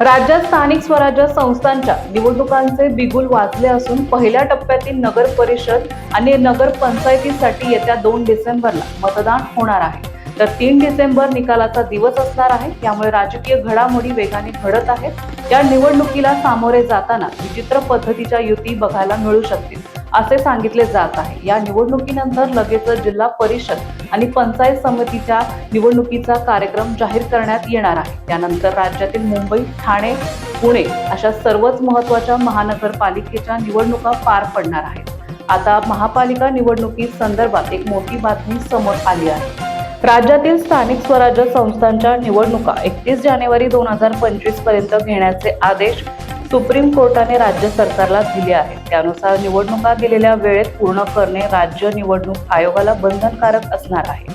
राज्यात स्थानिक स्वराज्य संस्थांच्या निवडणुकांचे बिगुल वाजले असून पहिल्या टप्प्यातील नगर परिषद आणि नगर पंचायतीसाठी येत्या दोन डिसेंबरला मतदान होणार आहे. तर तीन डिसेंबर निकालाचा दिवस असणार आहे. त्यामुळे राजकीय घडामोडी वेगाने घडत आहेत. या निवडणुकीला सामोरे जाताना विचित्र पद्धतीच्या युती बघायला मिळू शकतील. असे सांगितले जात आहे. या निवडणुकीनंतर लगेचच जिल्हा परिषद आणि पंचायत समितीच्या निवडणुकीचा कार्यक्रम जाहीर करण्यात येणार आहे. त्यानंतर राज्यातील मुंबई ठाणे पुणे अशा सर्वच महत्त्वाच्या महानगरपालिकेच्या निवडणुका पार पडणार आहेत. आता महापालिका निवडणुकी संदर्भात एक मोठी बातमी समोर आली आहे. राज्यातील स्थानिक स्वराज्य संस्थांच्या निवडणुका एकतीस जानेवारी दोन हजार पंचवीसपर्यंत घेण्याचे आदेश सुप्रीम कोर्टाने राज्य सरकारला दिले आहेत त्यानुसार निवडणुका दिलेल्या वेळेत पूर्ण करणे राज्य निवडणूक आयोगाला बंधनकारक असणार आहे.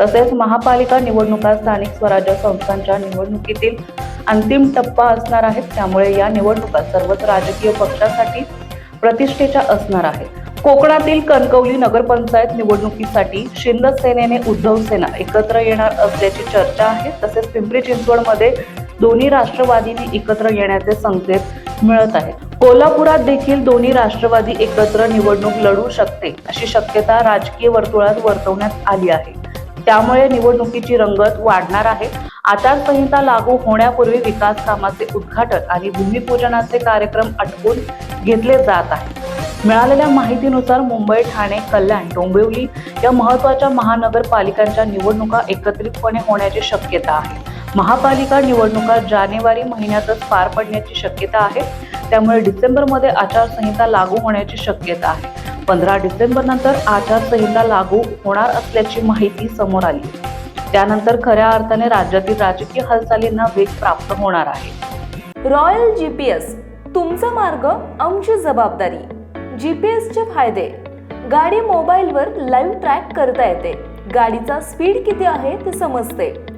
तसेच महापालिका निवडणुका स्थानिक स्वराज्य संस्थांच्या निवडणुकीतील अंतिम टप्पा असणार आहेत. त्यामुळे या निवडणुका सर्वच राजकीय पक्षासाठी प्रतिष्ठेच्या असणार आहेत. कोकणातील कणकवली नगरपंचायत निवडणुकीसाठी शिंदसेनेने उद्धव सेना एकत्र येणार असल्याची चर्चा आहे. तसेच पिंपरी चिंचवडमध्ये दोन्ही राष्ट्रवादीने एकत्र येण्याचे संकेत मिळत आहेत कोल्हापुरात देखील दोन्ही राष्ट्रवादी एकत्र निवडणूक लढू शकते अशी शक्यता राजकीय वर्तुळात वर्तवण्यात आली आहे. त्यामुळे निवडणुकीची रंगत वाढणार आहे. आचारसंहिता लागू होण्यापूर्वी विकास कामाचे उद्घाटन आणि भूमिपूजनाचे कार्यक्रम अटकून घेतले जात आहे. मिळालेल्या माहितीनुसार मुंबई ठाणे कल्याण डोंबिवली या महत्त्वाच्या महानगरपालिकांच्या निवडणुका एकत्रितपणे होण्याची शक्यता आहे. महापालिका निवडणुका जानेवारी महिन्यातच पार पडण्याची शक्यता आहे. त्यामुळे डिसेंबरमध्ये आचारसंहिता लागू होण्याची शक्यता आहे. पंधरा डिसेंबर नंतर आचारसंहिता लागू होणार असल्याची माहिती समोर आली. त्यानंतर खऱ्या अर्थाने राज्यातील राजकीय हालचालींना वेग प्राप्त होणार आहे. रॉयल जी पी एस तुमचा मार्ग आमची जबाबदारी. जी पी एसचे फायदे. गाडी मोबाईलवर लाईव्ह ट्रॅक करता येते. गाडीचा स्पीड किती आहे ते समजते.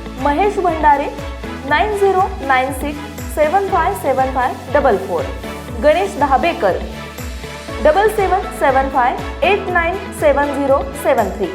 Mahesh Bhandare nine zero nine six seven five seven five double four. Ganesh Dhabekar double seven seven five eight nine seven zero seven three.